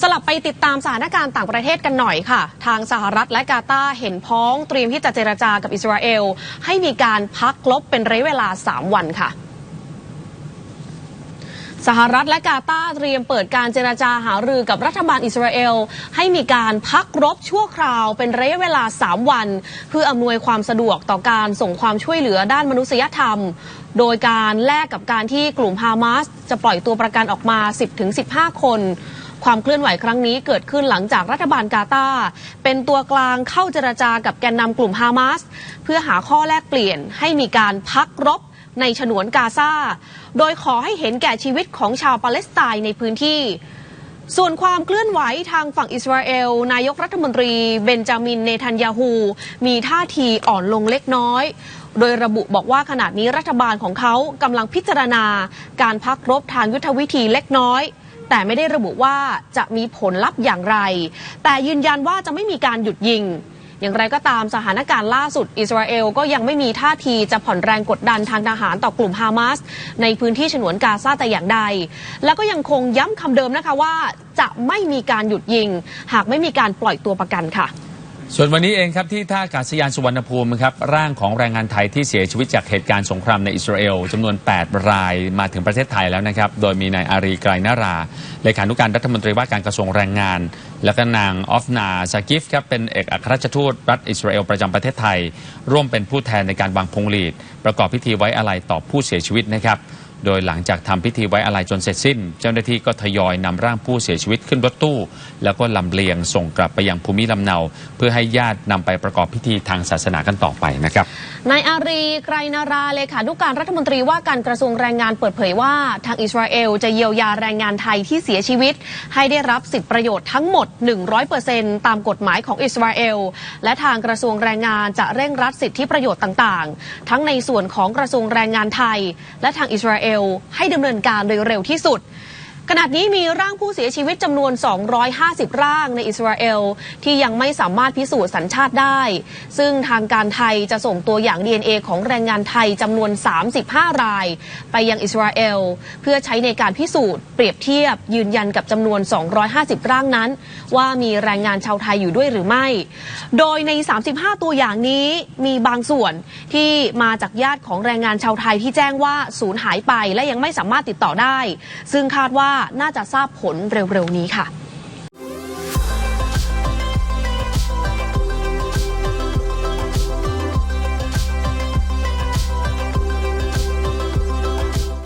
สลับไปติดตามสถานการณ์ต่างประเทศกันหน่อยค่ะ ทางสหรัฐและกาตาร์เห็นพ้องเตรียมที่จะเจรจากับอิสราเอล ให้มีการพักลบเป็นระยะเวลา 3 วันค่ะสหรัฐและกาตาเตรียมเปิดการเจราจาหารือกับรัฐบาลอิสราเอล ให้มีการพักรบชั่วคราวเป็นระยะเวลา 3 วัน เพื่ออำนวยความสะดวกต่อการส่งความช่วยเหลือด้านมนุษยธรรม โดยการแลกกับการที่กลุ่มฮามาสจะปล่อยตัวประกันออกมา 10-15 คน ความเคลื่อนไหวครั้งนี้เกิดขึ้นหลังจากรัฐบาลกาตาร์เป็นตัวกลางเข้าเจรจากับแกนนำกลุ่มฮามาสเพื่อหาข้อแลกเปลี่ยนให้มีการพักรบในฉนวนกาซา โดยขอให้เห็นแก่ชีวิตของชาวปาเลสไตน์ในพื้นที่ ส่วนความเคลื่อนไหวทางฝั่งอิสราเอล นายกรัฐมนตรีเบนจามินเนทันยาฮู มีท่าทีอ่อนลงเล็กน้อย โดยระบุบอกว่าขณะนี้รัฐบาลของเขากำลังพิจารณา การพักรบทางยุทธวิธีเล็กน้อย แต่ไม่ได้ระบุว่าจะมีผลลัพธ์อย่างไร แต่ยืนยันว่าจะไม่มีการหยุดยิง อย่างไรก็ตามสถานการณ์ล่าสุดอิสราเอลก็ยังไม่มีท่าทีจะผ่อนแรงกดดันทางทหารต่อกลุ่มฮามาสในพื้นที่ฉนวนกาซาแต่อย่างใด แล้วก็ยังคงย้ำคำเดิมนะคะว่าจะไม่มีการหยุดยิง หากไม่มีการปล่อยตัวประกันค่ะ ส่วนวันนี้เองครับที่ท่าอากาศยานสุวรรณภูมิครับร่างของแรงงานไทยที่เสียชีวิตจากเหตุการณ์สงครามในอิสราเอลจำนวน 8 รายมาถึงประเทศไทยแล้วนะครับ โดยมีนายอารีไกรนาราเลขานุการรัฐมนตรีว่าการกระทรวงแรงงาน และก็นางออฟนาซากิฟครับเป็นเอกอัครราชทูตรัฐอิสราเอลประจำประเทศไทย ร่วมเป็นผู้แทนในการวางพวงหลีด ประกอบพิธีไว้อาลัยต่อผู้เสียชีวิตนะครับ โดยหลังจากทำพิธีไว้อาลัยจนเสร็จสิ้น เจ้าหน้าที่ก็ทยอยนำร่างผู้เสียชีวิตขึ้นรถตู้ แล้วก็ลำเลียงส่งกลับไปยังภูมิลำเนา เพื่อให้ญาตินำไปประกอบพิธีทางศาสนากันต่อไปนะครับนายอารีไกรนาราเลขานุการรัฐมนตรีว่าการกระทรวงแรงงานเปิดเผยว่า ทางอิสราเอลจะเยียวยาแรงงานไทยที่เสียชีวิต ให้ได้รับสิทธิประโยชน์ทั้งหมด 100%ตามกฎหมายของอิสราเอลและทางกระทรวงแรงงานจะเร่งรัดสิทธิประโยชน์ต่าง ๆ ทั้งในส่วนของกระทรวงแรงงานไทย และทางอิสราเอลให้ดำเนินการโดยเร็วที่สุด ขณะนี้มีร่างผู้เสียชีวิตจำนวน 250 ร่างในอิสราเอล ที่ยังไม่สามารถพิสูจน์สัญชาติได้ ซึ่งทางการไทยจะส่งตัวอย่าง DNA ของแรงงานไทยจำนวน 35 ราย ไปยังอิสราเอล เพื่อใช้ในการพิสูจน์ เปรียบเทียบ ยืนยันกับจำนวน 250 ร่างนั้น ว่ามีแรงงานชาวไทยอยู่ด้วยหรือไม่ โดยใน 35 ตัวอย่างนี้มีบางส่วนที่มาจากญาติของแรงงานชาวไทยที่แจ้งว่าสูญหายไปและยังไม่สามารถติดต่อได้ ซึ่งคาดว่าน่าจะทราบผลเร็วๆนี้ค่ะ